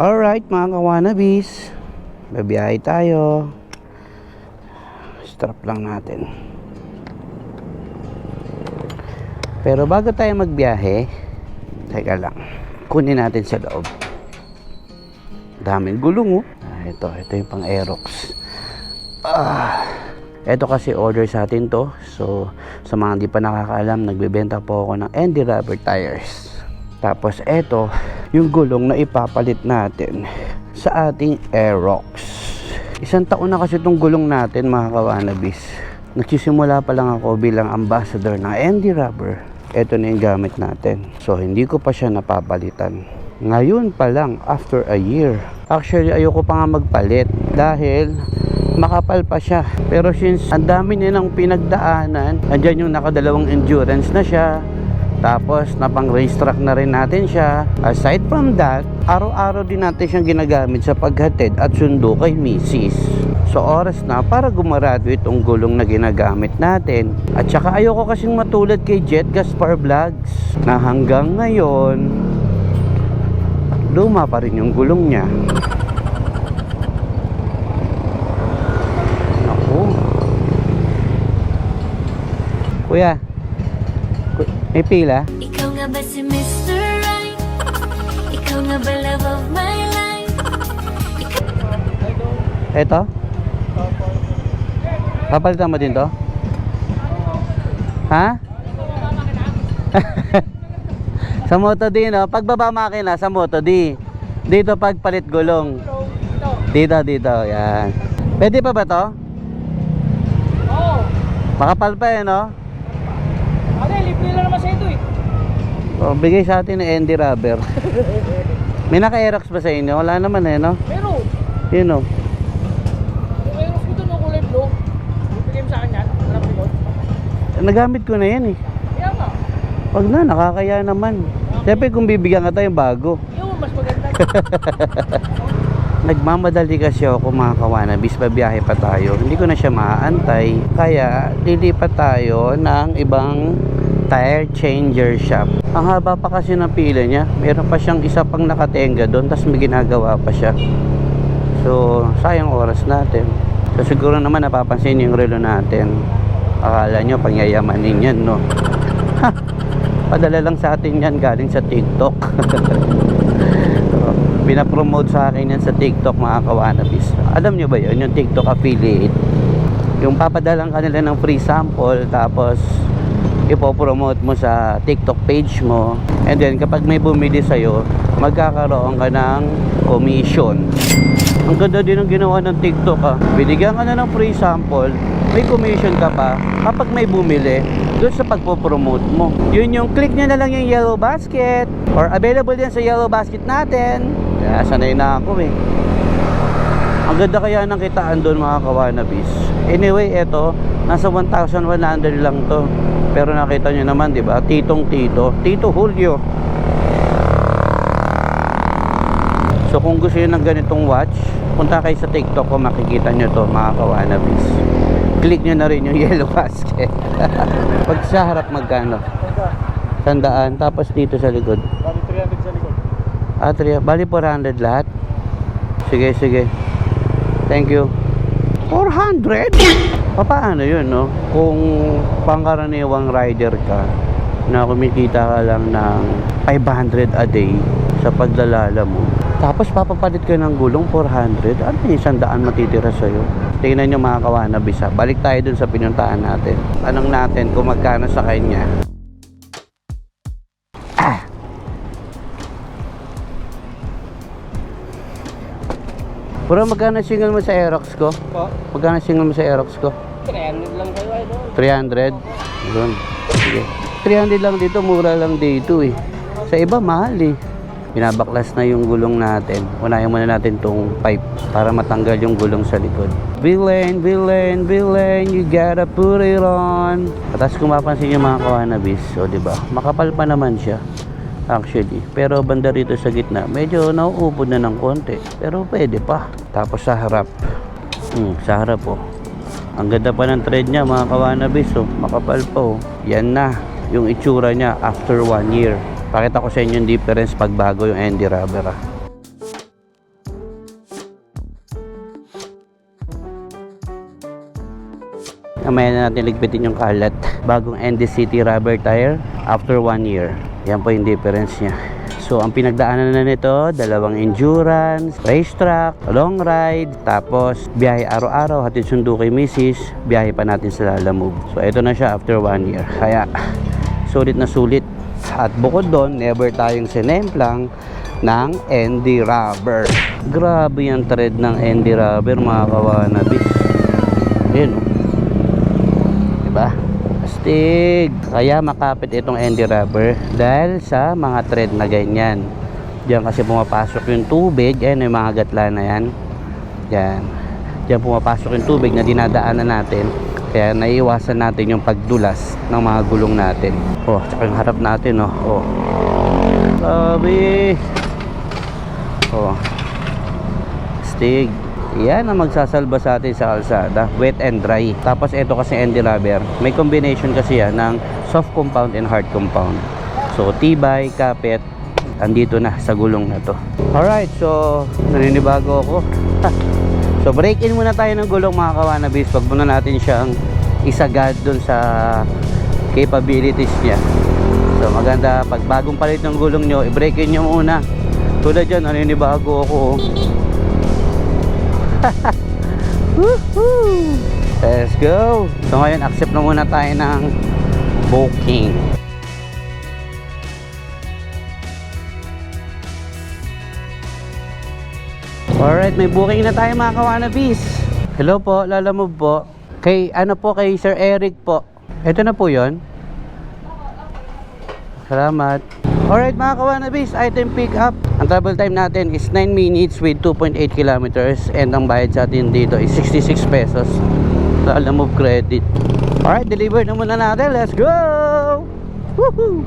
Alright mga kawanabis, babiyahe tayo. Strap lang natin. Pero bago tayo magbiyahe, teka lang, kunin natin sa loob. Daming gulong oh. Ah, ito, ito yung pang Aerox. Ah, ito kasi order sa atin to. So, sa mga hindi pa nakakaalam, nagbebenta po ako ng Andy Rubber Tires. Tapos ito, yung gulong na ipapalit natin sa ating Aerox. Isang taon na kasi itong gulong natin mga kawanabis. Nagsisimula pa lang ako bilang ambassador ng Andy Rubber. Ito na yung gamit natin. So hindi ko pa siya napapalitan. Ngayon pa lang, after a year. Actually, ayoko pa nga magpalit dahil makapal pa siya. Pero since ang dami nilang pinagdaanan, andyan yung nakadalawang endurance na siya, tapos napang racetrack na rin natin siya. Aside from that, araw-araw din natin siyang ginagamit sa paghatid at sundo kay Mrs. So oras na para gumarado itong gulong na ginagamit natin. At saka ayoko kasing matulad kay Jet Gaspar Vlogs na hanggang ngayon luma pa rin yung gulong niya. Naku. Kuya, ku- may pila? Ikaw nga ba si Mr. Right? Ikaw nga ba love of my life? Eto? Papalitan mo din to? Ha? sa Moto D, no? Pagbaba makina sa Moto D. Dito pagpalit gulong. Dito, dito. Yan. Pwede pa ba to? Oo. Makapal pa eh, no? Ano, libre lang naman sa ito eh. O, bigay sa atin ng Andy Rubber. May naka-aerox ba sa inyo? Wala naman eh, no? Pero, Yun, no? yung Aerox ko doon kulay blue, bibigay mo sa akin yan, harap likod. Nagamit ko na yan eh. Kaya nga, Wag na, nakakaya naman. Siyempre kung bibigyan ka tayo bago. yun, mas maganda. Nagmamadali kasi ako mga kawanabis, babiyahe pa tayo. Hindi ko na siya maaantay. Kaya lilipat tayo ng ibang tire changer shop. Ang haba pa kasi ng pila niya. Meron pa siyang isa pang nakatenga doon, tapos may ginagawa pa siya. So, sayang oras natin. So, siguro naman napapansin yung relo natin. Akala nyo, pangyayamanin yan, no? Ha! Padala lang sa atin yan galing sa TikTok. Pinapromote sa akin yan sa TikTok mga kawanabis. Alam nyo ba yun? Yung TikTok affiliate. Yung papadalang kanila ng free sample tapos ipopromote mo sa TikTok page mo. And then kapag may bumili sa'yo, magkakaroon ka ng commission. Ang ganda din ng ginawa ng TikTok ah. Binigyan ka na ng free sample, may commission ka pa kapag may bumili doon sa pagpo-promote mo. Yun yung click nyo na lang yung yellow basket or available din sa yellow basket natin. Kaya sanay na ako eh. Ang ganda kaya ng kitaan doon mga kawanabis. Anyway, eto, nasa 1,100 lang to. Pero nakita nyo naman, di ba? Titong Tito. Tito Julio. So kung gusto nyo ng ganitong watch, punta kayo sa TikTok ko, makikita nyo to mga kawanabis. Click nyo na rin yung yellow basket. Pag sa harap magkano? Sandaan. Tapos dito sa likod. Bali 300 sa likod. Ah, tri- bali 400 lahat? Sige, sige. Thank you. 400? Pa- Paano yun, no? Kung pangkaraniwang rider ka, na kumikita ka lang ng 500 a day sa paglalala mo. Tapos papapalit ka ng gulong 400, ano yung isang daan matitira sa'yo? Tingnan nyo mga kawanabis ha. Balik tayo dun sa pinuntahan natin. Tanong natin kung magkano sa kanya. Pero magkano single mo sa Aerox ko? Po, Magkano single mo sa Aerox ko? 300 lang kayo ay doon. 300? Yun. Sige. 300 lang dito, mura lang dito eh. Sa iba, mahal eh. Binabaklas na yung gulong natin. Unahin muna natin tong pipe para matanggal yung gulong sa likod. Villain, villain, villain, you gotta put it on. Tapos kung mapansin yung mga kawanabis, o di ba? Makapal pa naman siya actually. Pero banda rito sa gitna, medyo nauubod na ng konti. Pero pwede pa. Tapos sa harap. Hmm, sa harap po. Oh. Ang ganda pa ng tread niya mga kawanabis. Oh. Makapal pa oh. Yan na yung itsura niya after one year. Pakita ko sa inyo yung difference pag bago yung Andy Rubber. Ah. Mamaya na natin ligpitin yung kalat. Bagong Andy City rubber tire after one year. Yan po yung difference niya. So, ang pinagdaanan na nito, dalawang endurance, racetrack, long ride, tapos biyahe araw-araw, hatid sundo kay Mrs. Biyahe pa natin sa Lala Move. So, ito na siya after one year. Kaya, sulit na sulit. At bukod doon, never tayong sinemplang ng ND Rubber. Grabe yung thread ng ND Rubber, mga kawanabis. Ayun, oh. Diba? Astig. Kaya makapit itong ND Rubber dahil sa mga thread na ganyan. Diyan kasi pumapasok yung tubig. Ayan yung mga gatla na yan. Yan. Diyan pumapasok yung tubig na dinadaanan natin. Kaya naiiwasan natin yung pagdulas ng mga gulong natin. Oh, tsaka yung harap natin, oh. Oh. Grabe. Oh. Stig. Yan ang magsasalba sa atin sa kalsada. Wet and dry. Tapos ito kasi ND rubber. May combination kasi yan ng soft compound and hard compound. So, tibay, kapit, andito na sa gulong na to. Alright, so naninibago ako. so, break in muna tayo ng gulong mga kawanabis. Pag muna natin siyang isagad dun sa capabilities niya. So, maganda. Pag bagong palit ng gulong nyo, i-break in nyo muna. Tulad dyan, naninibago ako. Oh. Woohoo! Let's go! So ngayon, accept na muna tayo ng booking. Alright, may booking na tayo mga kawanabis. Hello po, Lala Move po. Kay, ano po, kay Sir Eric po. Ito na po yon. Salamat. Alright mga kawanabis, item pick up. Ang travel time natin is 9 minutes with 2.8 kilometers and ang bayad sa atin dito is 66 pesos. Lala Move credit. Alright, deliver na muna natin. Let's go! Woohoo!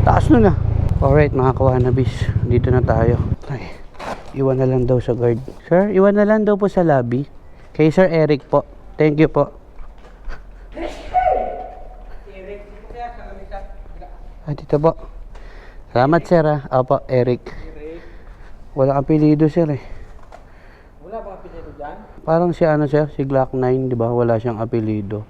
Taas na na. Alright mga kawanabis, dito na tayo. Ay, iwan na lang daw sa guard. Sir, iwan na lang daw po sa lobby. Kay Sir Eric po. Thank you po. Ah, dito po. Salamat sir ah. Opo, Eric. Wala kang apelido sir eh. Wala bang apelido dyan? Parang si ano sir, si Glock 9, di ba? Wala siyang apelido.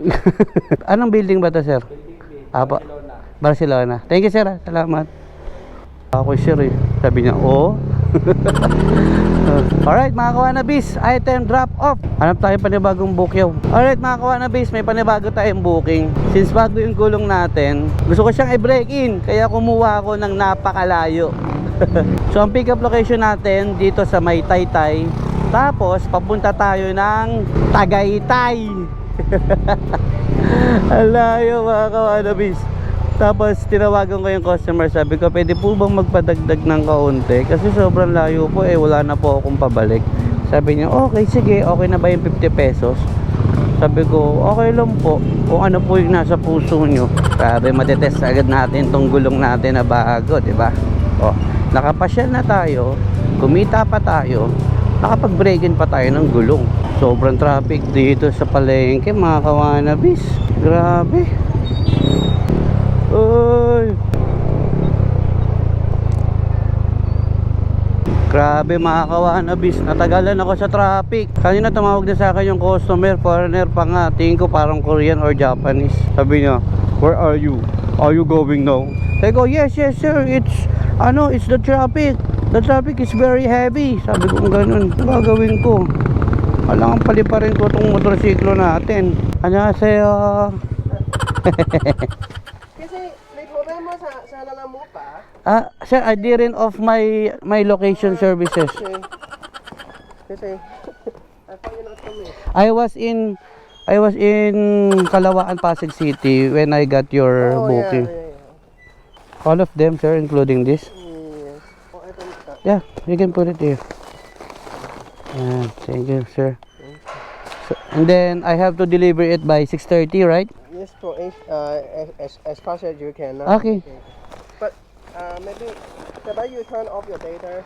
Anong building ba to sir? Apo. Barcelona. Thank you sir. ah. Salamat. Ako sir eh. Sabi niya, oo. Alright mga kawanabis, item drop off. Hanap tayo panibagong bukyaw. Alright mga kawanabis, may panibago tayong booking. Since bago yung gulong natin, gusto ko siyang i-break in. Kaya kumuha ako ng napakalayo. so ang pick up location natin dito sa may Taytay. Tapos papunta tayo ng Tagaytay. Ang layo mga kawanabis. Tapos tinawagan ko yung customer, sabi ko, pwede po bang magpadagdag ng kaunti? Kasi sobrang layo po eh, wala na po akong pabalik. Sabi niya, okay, sige, okay na ba yung 50 pesos? Sabi ko, okay lang po. Kung ano po yung nasa puso nyo. Sabi, matetest agad natin tong gulong natin na bago, di ba? Oh, nakapasyal na tayo, kumita pa tayo, nakapag-break-in pa tayo ng gulong. Sobrang traffic dito sa palengke, mga kawanabis. Grabe. Uy! Grabe mga kawanabis, natagalan ako sa traffic. Kanina tumawag na sa akin yung customer, foreigner pa nga. Tingin ko parang Korean or Japanese. Sabi niya, where are you? Are you going now? Sabi ko, yes, yes sir, it's, ano, it's the traffic. The traffic is very heavy. Sabi ko, ganun, ano gagawin ko? Alangan paliparin ko itong motorsiklo natin. Annyeonghaseyo. Kasi may problema sa, sa lalamu pa. Ah, sir, I didn't off my my location services. Kasi, I was in I was in Kalawaan, Pasig City when I got your Oh, booking. Yeah, yeah, All of them, sir, including this. yeah. Yes. Oh, I. Yeah, you can put it here. Yeah, thank you, sir. So, and then I have to deliver it by 6:30, right? Yes, for as, uh, as, as, as fast as you can. uh, Okay. But uh, maybe, about you turn off your data.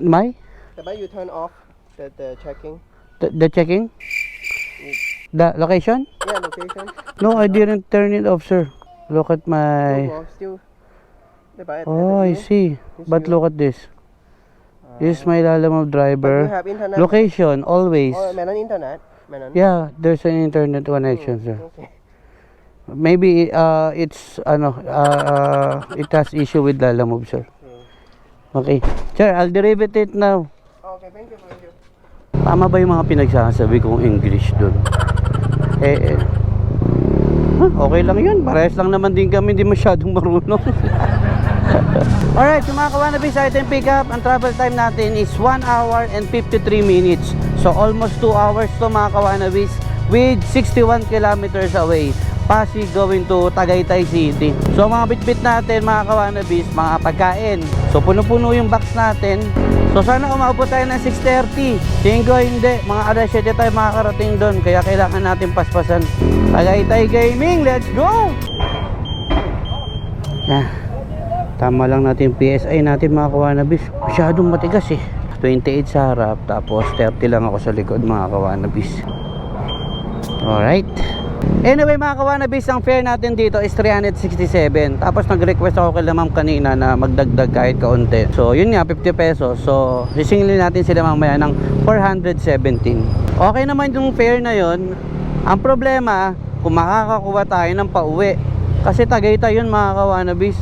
My About you turn off the, the checking. the, the checking, the location? Yeah, location. No, I didn't turn it off, sir. Look at my. Oh, still, Diba? Ito- Oh, I see. But look at this. This is my Lalamove But you driver. have internet. Location, always. Oh, meron internet? Meron? Yeah, there's an internet connection, sir. Okay. Maybe uh, it's ano uh, uh, it has issue with Lalamove, sir. Okay. Sir, I'll derive it now. Okay, thank you, thank you. Tama ba yung mga pinagsasabi kong English doon? Eh, eh. Huh, okay lang yun. Parehas lang naman din kami, hindi masyadong marunong. Alright, so mga kawanabis, item pickup, ang travel time natin is 1 hour and 53 minutes. So almost 2 hours to mga kawanabis with 61 kilometers away. Pasig going to Tagaytay City. So mga bitbit natin mga kawanabis, mga pagkain. So puno-puno yung box natin. So sana umabot tayo ng 6.30. Tingin ko hindi, mga alas 7 tayo makakarating doon. Kaya kailangan natin paspasan. Tagaytay Gaming, let's go! Yeah. Tama lang natin PSI natin mga kawanabis. Masyadong matigas eh. 28 sa harap, tapos 30 lang ako sa likod mga kawanabis. Alright. Anyway mga kawanabis, ang fare natin dito is 367. Tapos nag-request ako kay ma'am kanina na magdagdag kahit kaunti. So yun nga, 50 pesos. So sisingilin natin sila mamaya ng 417. Okay naman yung fare na yun. Ang problema, kung makakakuha tayo ng pauwi. Kasi Tagaytay yun mga kawanabis.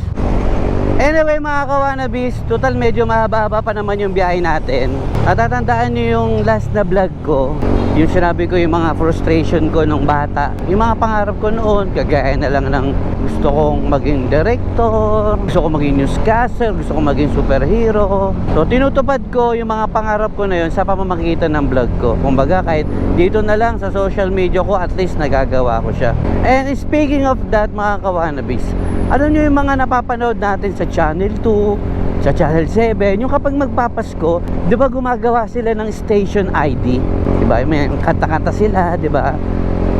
Anyway mga kawanabis, total medyo mahaba-haba pa naman yung biyahe natin. Natatandaan nyo yung last na vlog ko, yung sinabi ko yung mga frustration ko nung bata. Yung mga pangarap ko noon, kagaya na lang ng gusto kong maging director, gusto kong maging newscaster, gusto kong maging superhero. So tinutupad ko yung mga pangarap ko na yun sa pamamagitan ng vlog ko. Kumbaga kahit dito na lang sa social media ko, at least nagagawa ko siya. And speaking of that mga kawanabis, alam nyo yung mga napapanood natin sa Channel 2, sa Channel 7, yung kapag magpapasko, di ba gumagawa sila ng station ID? Ba? May kanta-kanta sila, di ba?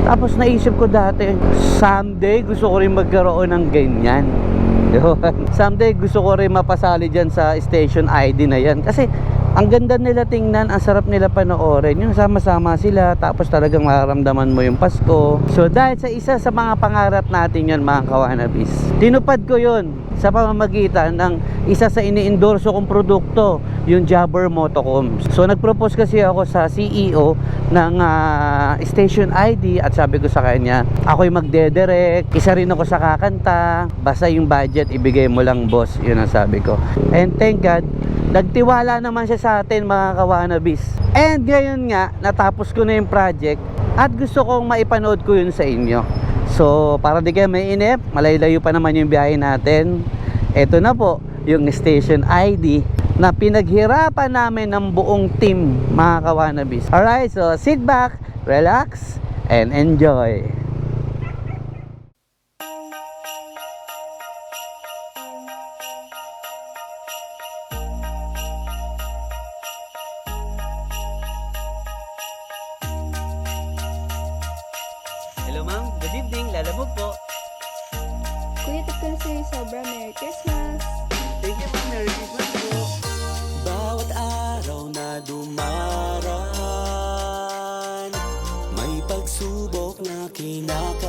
Tapos naisip ko dati, someday gusto ko rin magkaroon ng ganyan. Di ba? Someday gusto ko rin mapasali dyan sa station ID na yan. Kasi ang ganda nila tingnan, ang sarap nila panoorin. Yung sama-sama sila, tapos talagang mararamdaman mo yung Pasko. So dahil sa isa sa mga pangarap natin yun mga kawanabis, tinupad ko yun sa pamamagitan ng isa sa ini-endorso kong produkto, yung Jabber Motocom. So nag-propose kasi ako sa CEO ng ah, Station ID at sabi ko sa kanya, ako'y magdedirect, isa rin ako sa kakanta, basta yung budget ibigay mo lang boss, yun ang sabi ko. And thank God, nagtiwala naman siya sa atin mga kawanabis. And ngayon nga, natapos ko na yung project at gusto kong maipanood ko yun sa inyo. So, para di kayo mainip, malayo-layo pa naman yung biyahe natin. Ito na po, yung station ID na pinaghirapan namin ng buong team mga kawanabis. Alright, so sit back, relax, and enjoy.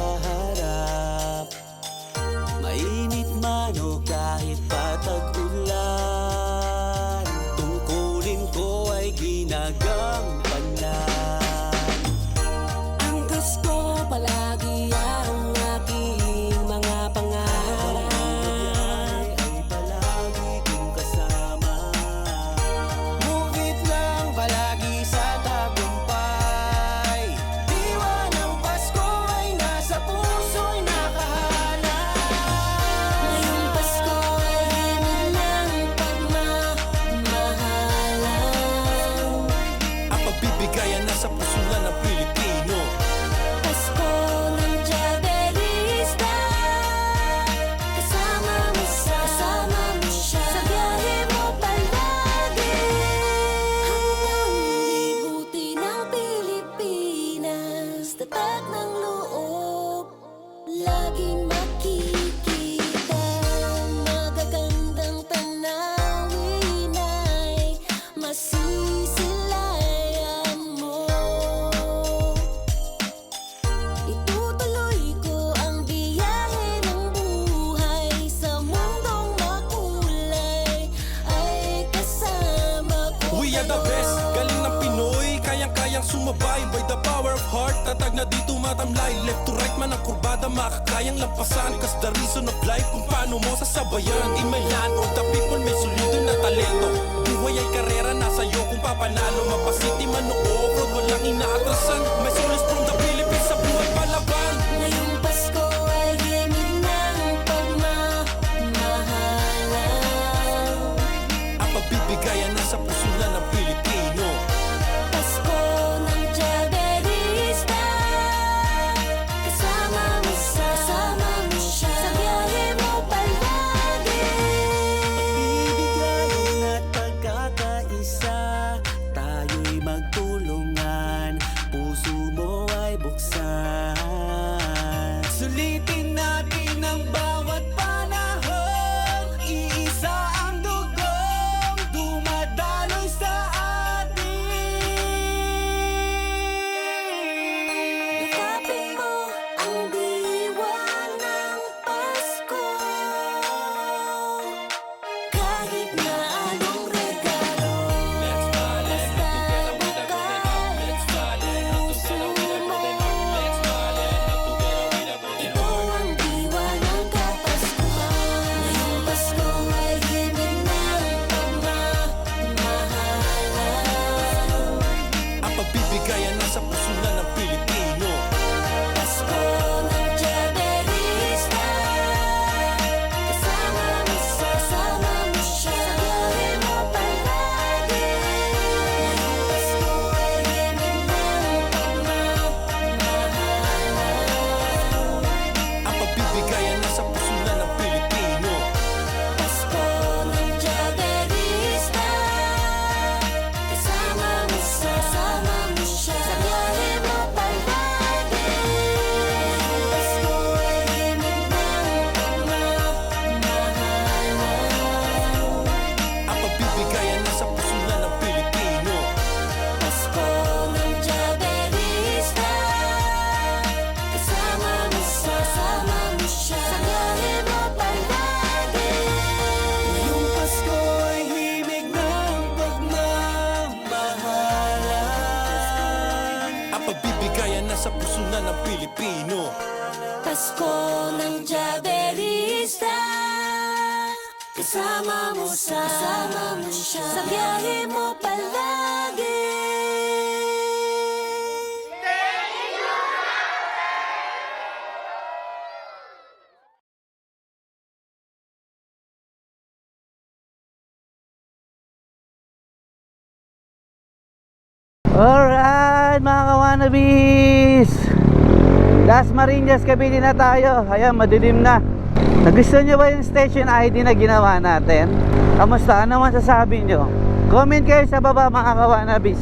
your heart. Alright mga kawanabis Las Marinas Cavite na tayo Ayan madilim na Nagustuhan nyo ba yung station ID na ginawa natin? Kamusta? Ano masasabi nyo? Comment kayo sa baba mga kawanabis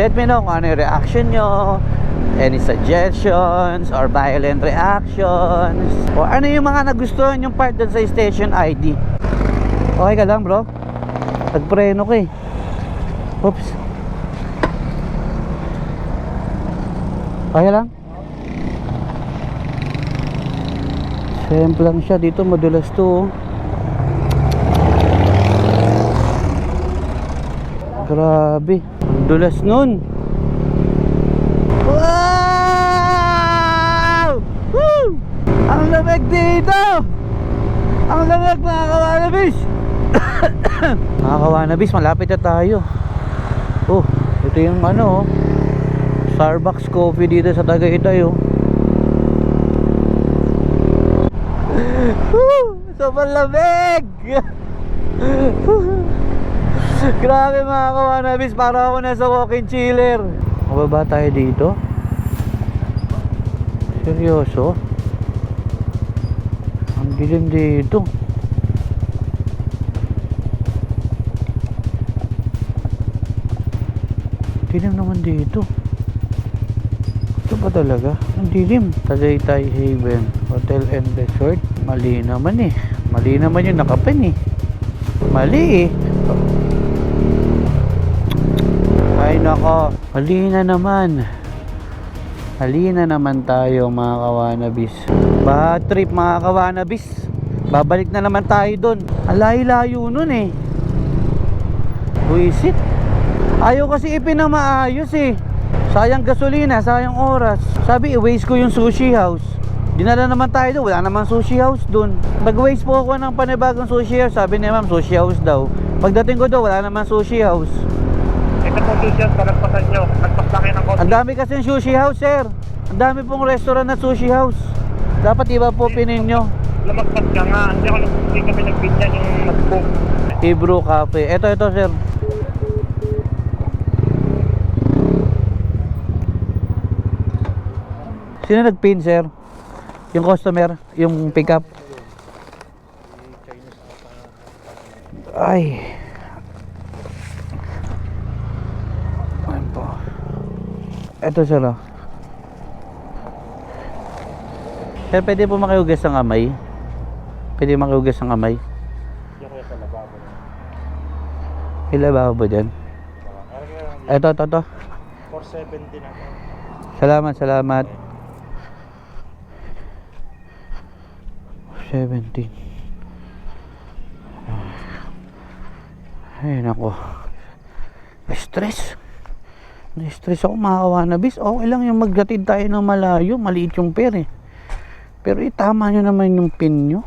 Let me know kung ano yung reaction nyo Any suggestions or violent reactions O ano yung mga nagustuhan yung part dun sa station ID Okay ka lang bro? Nagpreno ko eh Oops Kaya lang? Same lang siya dito, madulas to. oh. Grabe, dulas nun. Wow! Woo! Ang lamig dito! Ang lamig mga kawanabis! mga kawanabis, malapit na tayo. Oh, ito yung ano oh. Starbucks coffee dito sa Tagaytay oh. Sobrang lamig! Grabe mga kawanabis, para ako nasa walk-in chiller. Mababa tayo dito? Seryoso? Ang dilim dito. Dilim naman dito. Ito ba talaga? Ang dilim. Tagaytay Haven Hotel and Resort. Mali naman eh. Mali naman yung nakapen eh. Mali eh. Ay nako. Mali na naman. Mali na naman tayo mga kawanabis. Bad trip mga kawanabis. Babalik na naman tayo doon. Ang layo-layo nun eh. Buisit. Ayaw kasi ipinamaayos eh. Sayang gasolina, sayang oras. Sabi, i-waste ko yung sushi house. Dinala naman tayo doon, wala naman sushi house doon. Nag-waste po ako ng panibagong sushi house. Sabi ni ma'am, sushi house daw. Pagdating ko doon, wala naman sushi house. Ito po sushi sa nagpasan nyo. Nagpas na kayo ng Ang dami kasi yung sushi house, sir. Ang dami pong restaurant na sushi house. Dapat iba po pinin nyo. Lumagpas ka nga. Hindi ako hindi kami nagpinyan yung nag-book. Hebrew Cafe. Ito, ito, sir. Sino nag-pin, sir? Yung customer? Yung pickup? Ay. Ayan po. Ito, sir, oh. Sir, pwede po makihugas ng kamay? Pwede makihugas ng kamay? May lababo ba dyan? Ito, ito, ito. 470 na. Salamat, salamat. 17. Ay, nako. Stress. Na-stress ako mga kawanabis. Okay lang yung magdatid tayo ng malayo. Maliit yung pair eh. Pero itama nyo naman yung pin nyo.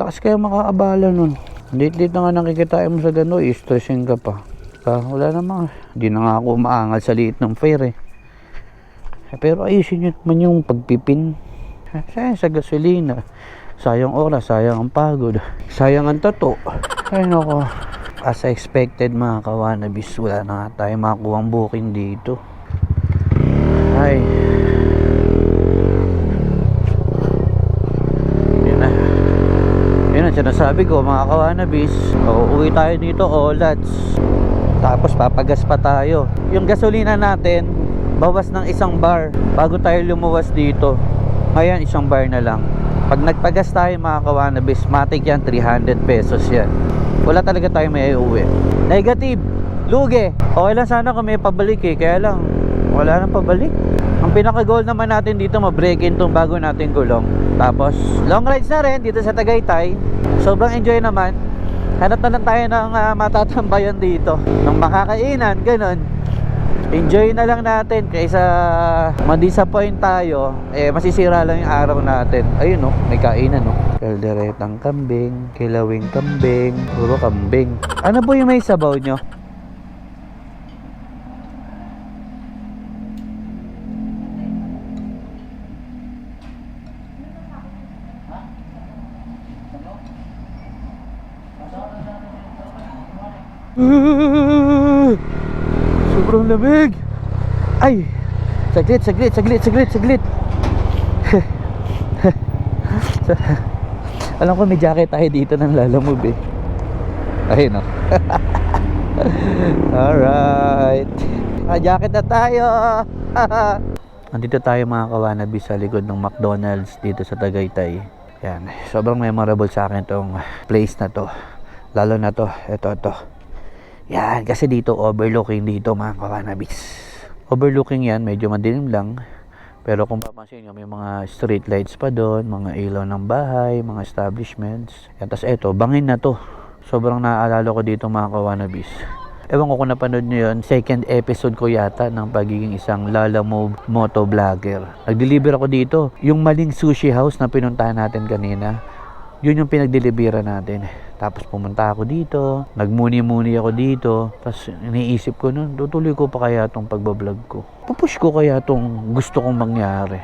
Lakas kayo makaabala nun. Late-late na nga nakikitain mo sa gano'n. I-stressing ka pa. Ah, wala namang. Hindi na nga ako maangal sa liit ng fair eh. Eh, Pero ayusin nyo naman yung pagpipin. Eh, sa gasolina. Sayang oras, sayang ang pagod. Sayang ang tato. Ay nako. As expected mga kawanabis, wala na tayo makakuha ang booking dito. Ay. Yun na. Yun ang sinasabi ko mga kawanabis. Uuwi tayo dito, Olats. Tapos papagas pa tayo. Yung gasolina natin, bawas ng isang bar bago tayo lumuwas dito. Ngayon, isang bar na lang. Pag nagpagas tayo mga kawanabis, matik yan, 300 pesos yan. Wala talaga tayo may uwi. Negative, lugi. Okay lang sana kung may pabalik eh, kaya lang, wala nang pabalik. Ang pinaka-goal naman natin dito, ma-break in tong bago natin gulong. Tapos, long rides na rin dito sa Tagaytay. Sobrang enjoy naman. Hanap na lang tayo ng ah, matatambayan dito. Ng makakainan, ganun. Enjoy na lang natin kaysa ma-disappoint tayo, eh masisira lang yung araw natin. Ayun no, may kainan no. Kalderetang kambing, kilawing kambing, puro kambing. Ano po yung may sabaw nyo? Sobrang lamig. Ay. Saglit, saglit, saglit, saglit, saglit. Alam ko may jacket tayo dito ng lalamove eh. Ayun oh. Alright. Naka-jacket na tayo. Andito tayo mga kawanabis sa likod ng McDonald's dito sa Tagaytay. Yan. Sobrang memorable sa akin tong place na to. Lalo na to. Ito, ito. Yan, kasi dito overlooking dito mga kawanabis. Overlooking yan, medyo madilim lang. Pero kung papansin nyo, may mga street lights pa doon, mga ilaw ng bahay, mga establishments. Yan, tas eto, bangin na to. Sobrang naaalala ko dito mga kawanabis. Ewan ko kung napanood nyo yun, second episode ko yata ng pagiging isang Lala Move moto vlogger. Nag-deliver ako dito. Yung maling sushi house na pinuntahan natin kanina, yun yung pinagdelibera natin. Tapos pumunta ako dito, nagmuni-muni ako dito, tapos iniisip ko nun, tutuloy ko pa kaya tong pagbablog ko. Pupush ko kaya tong gusto kong mangyari,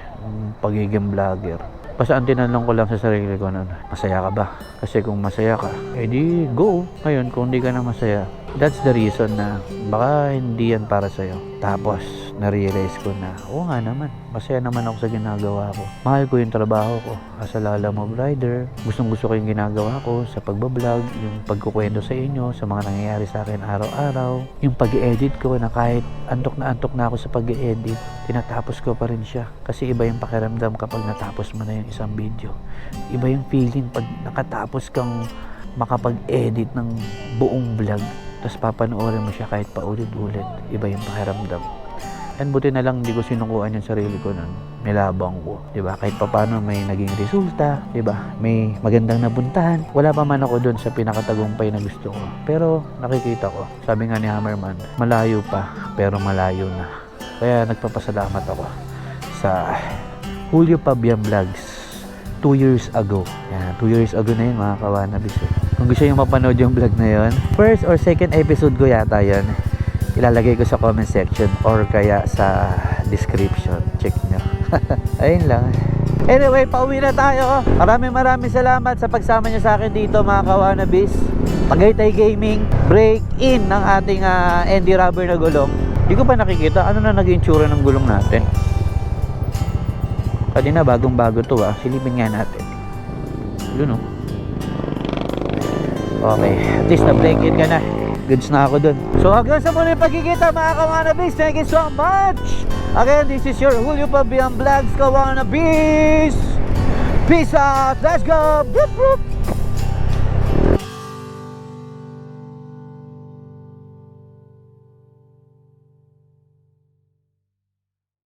pagiging vlogger. Basta ang tinanong ko lang sa sarili ko nun, masaya ka ba? Kasi kung masaya ka, edi go. Ngayon, kung hindi ka na masaya, that's the reason na baka hindi yan para sa'yo. Tapos, na-realize ko na, oo nga naman, masaya naman ako sa ginagawa ko. Mahal ko yung trabaho ko as a Lala Mob Rider. Gustong gusto ko yung ginagawa ko sa pagbablog, yung pagkukwento sa inyo, sa mga nangyayari sa akin araw-araw. Yung pag-edit ko na kahit antok na antok na ako sa pag-edit, tinatapos ko pa rin siya. Kasi iba yung pakiramdam kapag natapos mo na yung isang video. Iba yung feeling pag nakatapos kang makapag-edit ng buong vlog tapos papanoorin mo siya kahit paulit-ulit. Iba yung pakiramdam. And buti na lang hindi ko sinukuhan yung sarili ko nun. Nilabang ko ba? Kahit papano may naging resulta ba? May magandang nabuntahan. Wala pa man ako dun sa pinakatagumpay na gusto ko. Pero nakikita ko sabi nga ni Hammerman malayo pa pero malayo na. Kaya nagpapasalamat ako sa Julio Pabian Vlogs 2 years ago. Yan, 2 years ago na yun mga kawanabis. Eh. Kung gusto nyo mapanood yung vlog na yun, first or second episode ko yata yun. Ilalagay ko sa comment section or kaya sa description. Check nyo. Ayun lang. Anyway, pauwi na tayo. Maraming maraming salamat sa pagsama nyo sa akin dito mga kawanabis. Tagaytay Gaming, break in ng ating ah, Andy Rubber na gulong. Hindi ko pa nakikita ano na naging tsura ng gulong natin. Kanina bagong bago to ah. Silipin nga natin. Yun oh. Okay. At least in ka na. Goods na ako dun. So hanggang sa muli pagkikita mga kawanabis. Thank you so much. Again, this is your Julio Pabian Vlogs Kawanabis. Peace out. Let's go. Boop, boop.